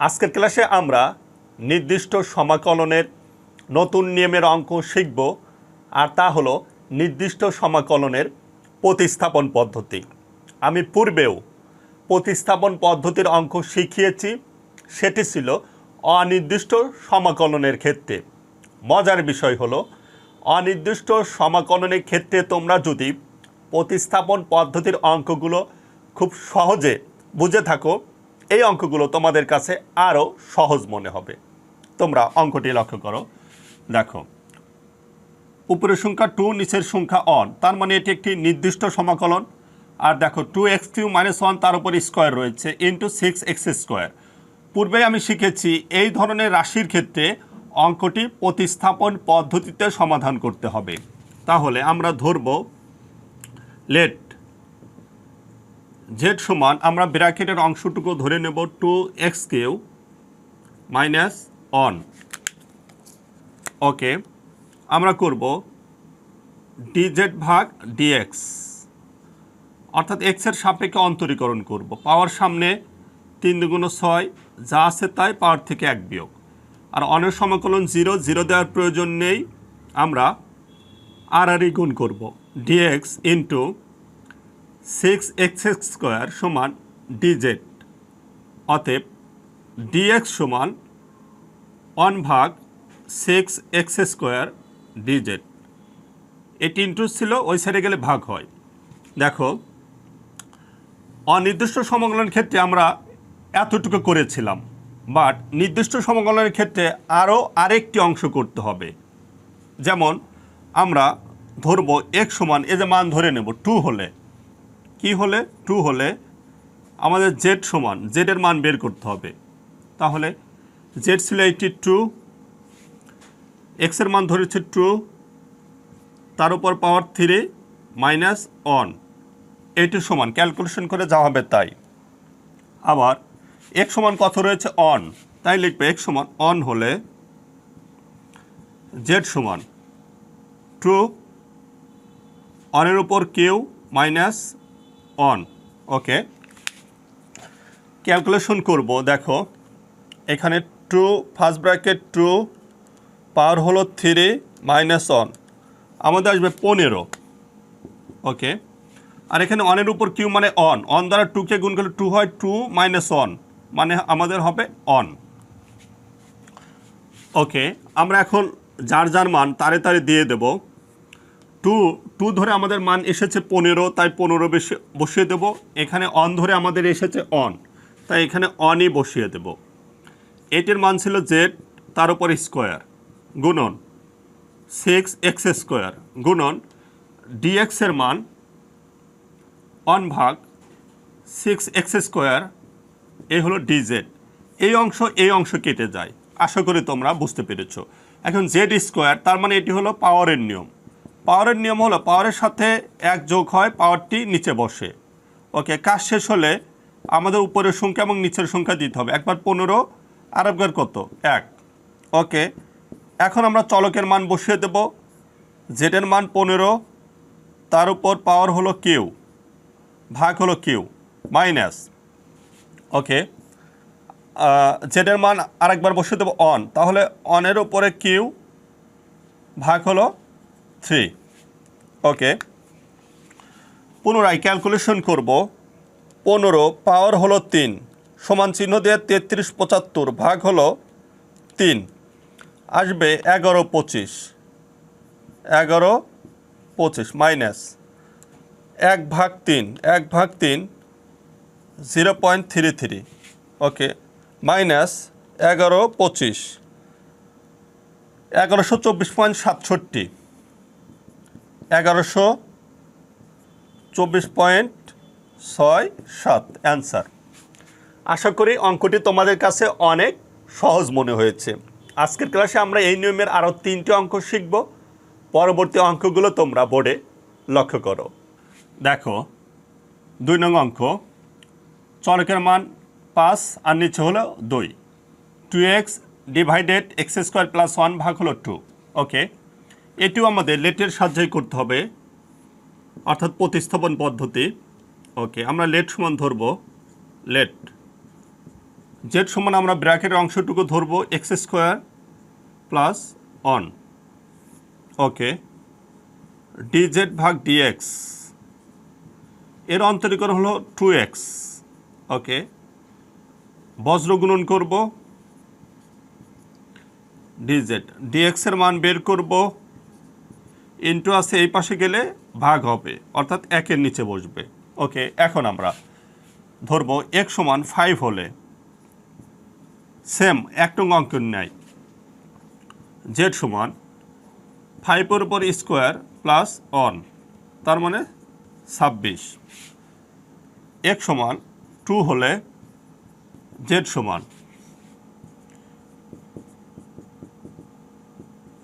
আজকের ক্লাসে আমরা নির্দিষ্ট সমাকলনের নতুন নিয়মের অঙ্ক শিখব, আর তা হলো নির্দিষ্ট সমাকলনের প্রতিস্থাপন পদ্ধতি। আমি পূর্বেও প্রতিস্থাপন পদ্ধতির অঙ্ক শিখিয়েছি, সেটি ছিল অনির্দিষ্ট সমাকলনের ক্ষেত্রে। মজার বিষয় হলো, অনির্দিষ্ট সমাকলনের ক্ষেত্রে তোমরা যদি প্রতিস্থাপন পদ্ধতির অঙ্কগুলো খুব সহজে বুঝে থাকো এই অঙ্কগুলো তোমাদের কাছে আরও সহজ মনে হবে। তোমরা অঙ্কটি লক্ষ্য করো। দেখো, উপরের সংখ্যা টু নিচের সংখ্যা অন তার মানে এটি একটি নির্দিষ্ট সমাকলন। আর দেখো two x q minus one তার উপর স্কোয়ার রয়েছে ইন্টু সিক্স এক্স স্কোয়ার পূর্বে আমি শিখেছি এই ধরনের রাশির ক্ষেত্রে অঙ্কটি প্রতিস্থাপন পদ্ধতিতে সমাধান করতে হবে। তাহলে আমরা ধরব লেট জেড সমান আমরা ব্র্যাকেটের অংশটুকু ধরে নেব two x q minus one okay, আমরা করব ডিজেড ভাগ ডিএক্স অর্থাৎ এক্সের সাপেক্ষে অন্তরীকরণ করব। পাওয়ার সামনে তিন দুগুণ ছয়, যা আছে তাই পাওয়ার থেকে এক বিয়োগ। আর অনের সমাকলন জিরো জিরো দেওয়ার প্রয়োজন নেই। আমরা আর আর গুণ করব dx into six x x square সমান ডিজেড অতএব ডিএক্স সমান ওয়ান ভাগ সিক্স এক্স স্কোয়ার ডিজেড এটি ইন্টু ছিল ওই সাইডে গেলে ভাগ হয়। দেখো, অনির্দিষ্ট সমকলনের ক্ষেত্রে আমরা এতটুকু করেছিলাম বাট নির্দিষ্ট সমকলনের ক্ষেত্রে আরও আরেকটি অংশ করতে হবে। যেমন আমরা ধরবো এক সমান এ যে মান ধরে নেব টু হলে। কি হলে? টু হলে আমাদের জেড সমান জেডের মান বের করতে হবে। তাহলে জেড ছিল এইটি টু এক্সের মান ধরেছে টু, তার উপর power three minus one eighty সমান ক্যালকুলেশন করে যা হবে তাই। আবার এক সমান কত রয়েছে? অন তাই লিখবে এক সমান অন হলে জেড সমান টু অনের উপর q minus one okay calculation করব, দেখো। এখানে two first bracket two power হলো থ্রি মাইনাস অন আমাদের আসবে পনেরো ওকে আর এখানে অনের উপর কিউ মানে অন অন দ্বারা টুকে গুণ করলে টু হয় টু মাইনাস অন মানে আমাদের হবে অন ওকে আমরা এখন যার যার মান, তারে তারে দিয়ে দেব। টু টু ধরে আমাদের মান এসেছে পনেরো, তাই পনেরো বেশি বসিয়ে দেব। এখানে অন ধরে আমাদের এসেছে অন তাই এখানে অনই বসিয়ে দেব। এটির মান ছিল জেড তার উপর স্কোয়ার গুণন সিক্স এক্স স্কোয়ার গুণন ডিএক্সের মান অন ভাগ সিক্স এক্স স্কোয়ার এই হলো ডিজেড এই অংশ এই অংশ কেটে যায়। আশা করি তোমরা বুঝতে পেরেছ। এখন জেড স্কোয়ার তার মানে এটি হলো পাওয়ারের নিয়ম। পাওয়ারের নিয়ম হলো, পাওয়ারের সাথে এক যোগ হয়, পাওয়ারটি নিচে বসে। ওকে, কাজ শেষ হলে আমাদের উপরের সংখ্যা এবং নিচের সংখ্যা দিতে হবে। একবার পনেরো আর একবার কত? এক। ওকে, এখন আমরা চলকের মান বসিয়ে দেব। জেডের মান পনেরো, তার উপর পাওয়ার হলো কিউ, ভাগ হলো কিউ, মাইনাস। ওকে জেডের মান আরেকবার বসিয়ে দেবো অন। তাহলে অনের উপরে কিউ ভাগ হলো থ্রি ওকে পুনরায় ক্যালকুলেশন করব। পনেরো পাওয়ার হলো তিন। সমান চিহ্ন দিয়ে তেত্রিশ পঁচাত্তর ভাগ হলো তিন। আসবে এগারো পঁচিশ। এগারো পঁচিশ মাইনাস এক ভাগ তিন, এক ভাগ তিন zero point three three okay minus এগারো পঁচিশ। এগারোশো চব্বিশ পয়েন্ট সাতষট্টি। এগারোশো চব্বিশ পয়েন্ট ছয় সাত অ্যান্সার। আশা করি অঙ্কটি তোমাদের কাছে অনেক সহজ মনে হয়েছে। আজকের ক্লাসে আমরা এই নিয়মের আরও তিনটি অঙ্ক শিখব। পরবর্তী অঙ্কগুলো তোমরা বোর্ডে লক্ষ্য করো। দেখো, দুই নং অঙ্ক, চলকের মান পাঁচ আর নিচে হলো দুই। Two x divided x square plus one ভাগ হলো টু ওকে এটিও আমাদের লেটের সাহায্যেই করতে হবে, অর্থাৎ প্রতিস্থাপন পদ্ধতি। ওকে, আমরা লেট সমান ধরব, লেট। জেড সমান আমরা ব্র্যাকেটের অংশটুকু ধরবো, x square plus one okay, dz ভাগ ডিএক্স। এর অন্তরীকরণ হলো টু এক্স। ওকে, বজ্র গুণন করব, ডিজেড। ডিএক্সের মান বের করব ইন্টু আছে এই পাশে গেলে ভাগ হবে, অর্থাৎ একের নিচে বসবে। ওকে, এখন আমরা ধরবো এক সমান ফাইভ হলে। সেম এক টং অঙ্কন নেয় জেড সমান ফাইভের উপর স্কোয়ার প্লাস অন তার মানে ছাব্বিশ। এক সমান টু হলে জেড সমান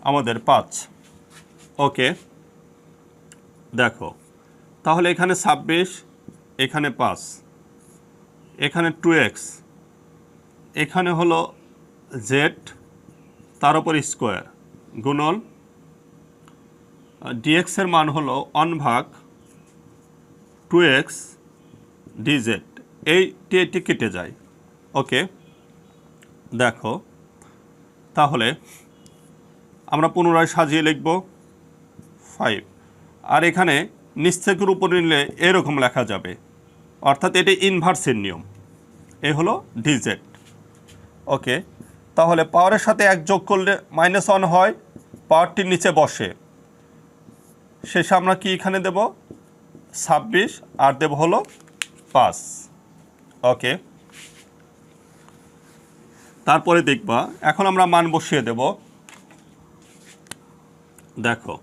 আমাদের পাঁচ। ওকে। দেখো, তাহলে এখানে ছাব্বিশ, এখানে পাঁচ, এখানে টু এক্স, এখানে হলো জেড, তার উপর স্কোয়ার গুণন ডিএক্সের মান হলো অন ভাগ টু এক্স ডিজেড এইটি এটি কেটে যায়। ওকে, দেখো, তাহলে আমরা পুনরায় সাজিয়ে লিখব। ফাইভ আর এখানে নিচ নিশ্চেকের উপরে নিলে এরকম লেখা যাবে। অর্থাৎ এটি ইনভার্সের নিয়ম। এ হলো ডিজেড ওকে তাহলে পাওয়ারের সাথে এক যোগ করলে মাইনাস ওয়ান হয় পাওয়ারটির নিচে বসে। শেষে আমরা কি এখানে দেব? ছাব্বিশ, আর দেব হলো পাঁচ। ওকে তারপরে দেখবা, এখন আমরা মান বসিয়ে দেব। দেখো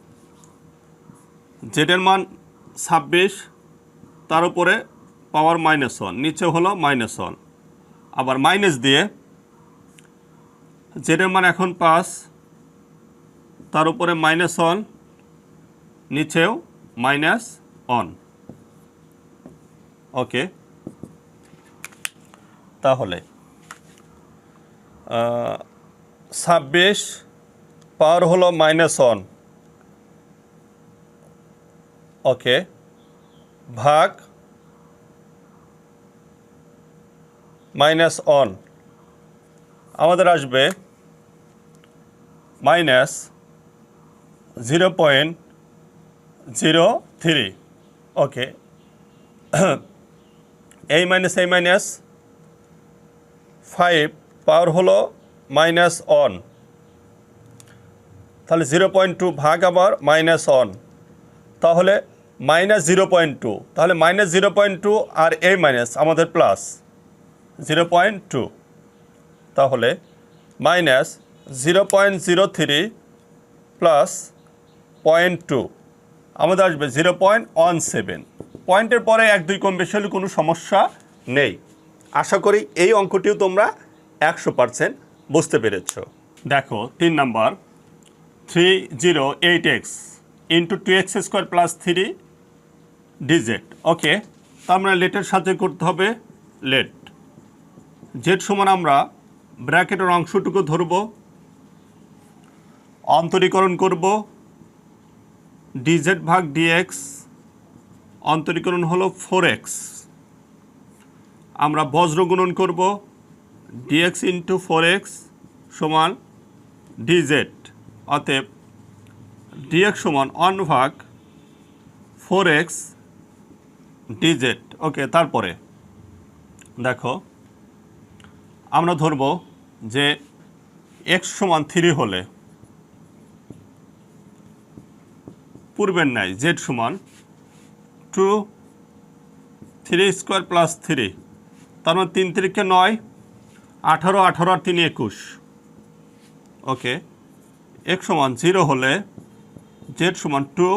জেডের মান ছাব্বিশ, তার উপরে পাওয়ার মাইনাস ওয়ান, নিচে হলো মাইনাস ওয়ান। আবার মাইনাস দিয়ে জেডের মান এখন পাঁচ, তার উপরে মাইনাস ওয়ান, নিচেও মাইনাস অন ওকে, তাহলে ছাব্বিশ, পাওয়ার হলো মাইনাস ওয়ান। ওকে ভাগ মাইনাস অন আমাদের আসবে minus zero point zero three okay এই মাইনাস এই মাইনাস ফাইভ পাওয়ার হলো মাইনাস অন তাহলে জিরো পয়েন্ট টু ভাগ আবার মাইনাস অন তাহলে মাইনাস জিরো পয়েন্ট টু তাহলে মাইনাস জিরো পয়েন্ট টু আর এই মাইনাস আমাদের প্লাস জিরো পয়েন্ট টু তাহলে minus zero point zero three plus point two আমাদের আসবে জিরো পয়েন্ট ওয়ান সেভেন পয়েন্টের পরে এক দুই কম বেশি হলে কোনো সমস্যা নেই। আশা করি এই অঙ্কটিও তোমরা একশো পারসেন্ট বুঝতে পেরেছ। দেখো, তিন number three zero eight x into two x square plus three dz okay তো আমরা লেটের সাথে করতে হবে লেট জেড সমান আমরা ব্র্যাকেটের অংশটুকু ধরব, অন্তরীকরণ করব ডিজেড ভাগ ডিএক্স অন্তরীকরণ হলো ফোর এক্স আমরা বজ্র গুণন করব ডিএক্স ইন্টু ফোর এক্স সমান ডিজেড অতএব ডিএক্স সমান অন ভাগ ফোর এক্স ডিজেড ওকে তারপরে, দেখো, আমরা ধরব যে এক্স সমান থ্রি হলে পূর্বের ন্যায় জেড সমান two three square plus three তার মানে তিন তিরিখে নয়, আঠারো আঠারো আর তিন একুশ। ওকে এক সমান জিরো হলে জেড সমান two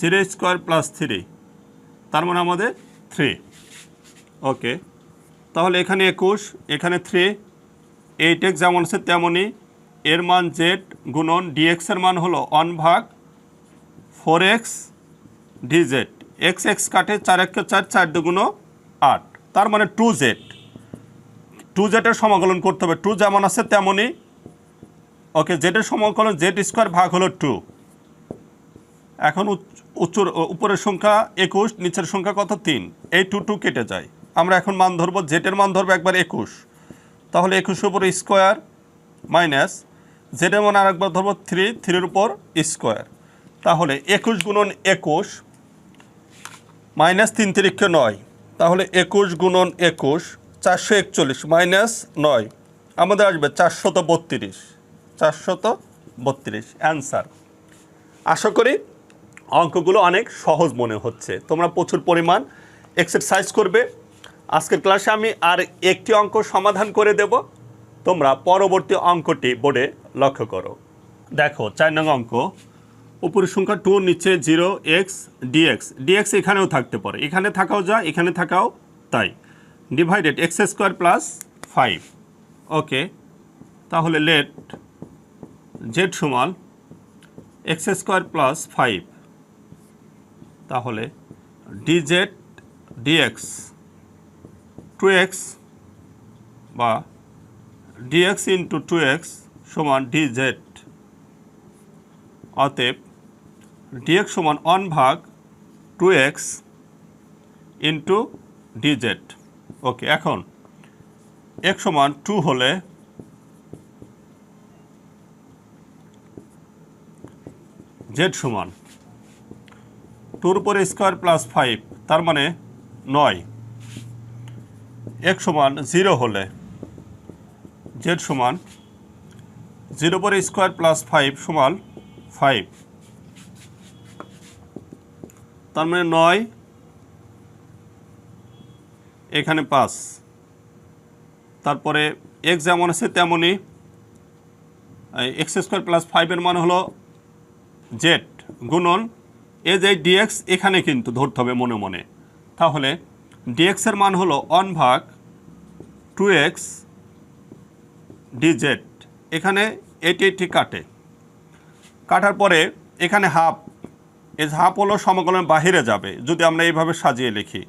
zero square plus three তার মানে আমাদের থ্রি ওকে তাহলে এখানে একুশ, এখানে থ্রি এইট এক্স যেমন আছে তেমনই এর মান জেড গুণন ডিএক্সের মান হলো ওয়ান ভাগ four x dz x x কাটে চার এককে চার চার দুগুণ আট। তার মানে টু জেড টু জেডের সমাকলন করতে হবে। টু যেমন আছে তেমনই ওকে জেডের সমাকলন জেড স্কোয়ার ভাগ হলো টু এখন উচ্চ- উপরের সংখ্যা একুশ, নিচের সংখ্যা কত? তিন। এই টু টু কেটে যায়। আমরা এখন মান ধরবো জেটের মান ধরবো একবার একুশ। তাহলে একুশের উপর স্কোয়ার মাইনাস, জেডের মান আরেকবার ধরবো থ্রি, থ্রির উপর স্কোয়ার। তাহলে একুশ গুণন একুশ মাইনাস তিন তিরিক্ষে নয়। তাহলে একুশ গুণন একুশ, চারশো একচল্লিশ মাইনাস নয়। আমাদের আসবে চারশত বত্রিশ। চারশত বত্রিশ। অ্যান্সার। আশা করি অঙ্কগুলো অনেক সহজ মনে হচ্ছে। তোমরা প্রচুর পরিমাণ এক্সারসাইজ করবে। আজকের ক্লাসে আমি আর একটি অঙ্ক সমাধান করে দেব। তোমরা পরবর্তী অঙ্কটি বোর্ডে লক্ষ্য করো। দেখো, চার নং অঙ্ক। উপরের সংখ্যা টু নিচে জিরো এক্স ডিএক্স ডিএক্স এখানেও থাকতে পারে। এখানে থাকাও যা এখানে থাকাও তাই। Divided x square plus five okay তাহলে লেট জেড সমান এক্স স্কোয়ার প্লাস ফাইভ তাহলে ডিজেড ডিএক্স টু এক্স বা ডিএক্স ইন্টু টু এক্স সমান ডিজেড অতএব ডিএক্স সমান ওয়ান ভাগ two x into dz okay, এখন এক্স সমান টু হলে জেড সমান টুর উপরে স্কোয়ার প্লাস ফাইভ, তার মানে নয়। এক সমান জিরো হলে, জেড সমান জিরো পরে স্কোয়ার প্লাস ফাইভ সমান ফাইভ। তার মানে নয়, এখানে পাঁচ। তারপরে এক্স যেমন আছে তেমনই এক্স স্কোয়ার প্লাস ফাইভের মান হলো জেড গুণন এ যে ডিএক্স এখানে কিন্তু ধরতে হবে মনে মনে। তাহলে ডিএক্সের মান হলো অন ভাগ টু এক্স ডিজেড এখানে এটি এটি কাটে। কাটার পরে এখানে হাফ এই হাফ হলো সমকলনের বাহিরে যাবে, যদি আমরা এইভাবে সাজিয়ে লিখি।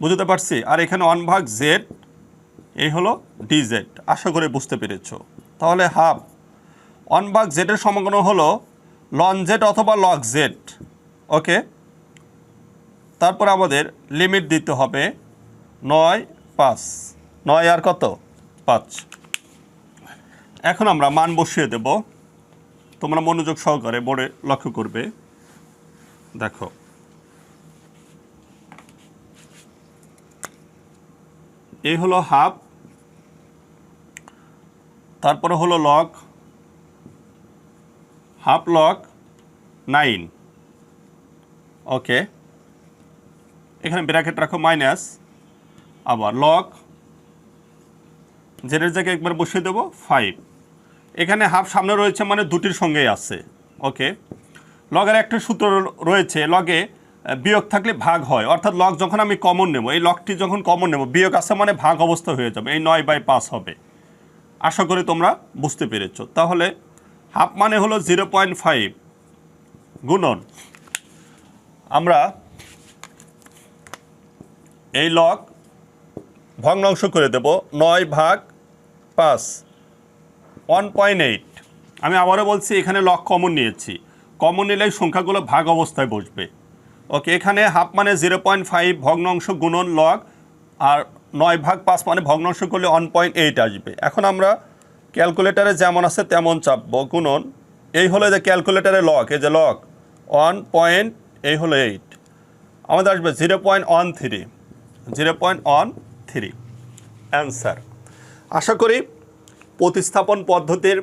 বুঝতে পারছি? আর এখানে অন ভাগ জেড এই হলো ডিজেড আশা করে বুঝতে পেরেছ। তাহলে হাফ অন ভাগ জেডের সমকলন হলো লন জেড অথবা লক জেড ওকে? তারপর আমাদের লিমিট দিতে হবে নয়, পাঁচ। নয় আর কত? পাঁচ। এখন আমরা মান বসিয়ে দেব। তোমরা মনোযোগ সহকারে বোর্ডে লক্ষ্য করবে। দেখো। এই হলো হাফ, তারপরে হলো log half log nine okay. এখানে ব্র্যাকেট রাখো, মাইনাস। আবার লক জেডের জায়গায় একবার বসিয়ে দেবো ফাইভ এখানে হাফ সামনে রয়েছে মানে দুটির সঙ্গেই আছে, ওকে। লগের একটা সূত্র রয়েছে লগে বিয়োগ থাকলে ভাগ হয়। অর্থাৎ লগ যখন আমি কমন নেব, এই লগটি যখন কমন নেব, বিয়োগ আছে মানে ভাগ অবস্থা হয়ে যাবে, এই নয় বাই পাঁচ হবে। আশা করি তোমরা বুঝতে পেরেছ। তাহলে হাফ মানে হলো জিরো পয়েন্ট ফাইভ গুণন। আমরা এই লক ভগ্নাংশ করে দেব নয় ভাগ পাঁচ ওয়ান পয়েন্ট এইট আমি আবারও বলছি, এখানে লক কমন নিয়েছি। কমন নিলে সংখ্যাগুলো ভাগ অবস্থায় বসবে। ওকে এখানে হাফ মানে জিরো পয়েন্ট ফাইভ ভগ্নাংশ গুণন লগ আর নয় ভাগ পাঁচ মানে ভগ্নাংশ করলে ওয়ান পয়েন্ট এইট আসবে। এখন আমরা ক্যালকুলেটারে যেমন আছে তেমন চাপবো। গুণন, এই হলো যে ক্যালকুলেটারে লক এই যে লক ওয়ান পয়েন্ট এই হলো এইট আমাদের আসবে zero point one three zero point one three answer আশা করি প্রতিস্থাপন পদ্ধতির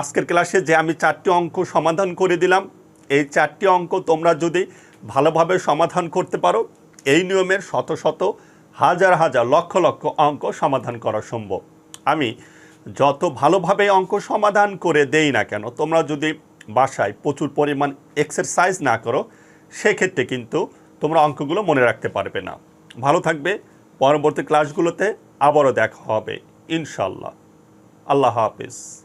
আজকের ক্লাসে যে আমি চারটি অঙ্ক সমাধান করে দিলাম, এই চারটি অঙ্ক তোমরা যদি ভালোভাবে সমাধান করতে পারো, এই নিয়মের শত শত, হাজার হাজার, লক্ষ লক্ষ অঙ্ক সমাধান করা সম্ভব। আমি যত ভালোভাবে অঙ্ক সমাধান করে দেই না কেন, তোমরা যদি বাসায় প্রচুর পরিমাণ এক্সারসাইজ না করো সেক্ষেত্রে কিন্তু তোমরা অঙ্কগুলো মনে রাখতে পারবে না। ভালো থাকবে, পরবর্তী ক্লাসগুলোতে আবারও দেখা হবে ইনশাল্লাহ আল্লাহ হাফিজ।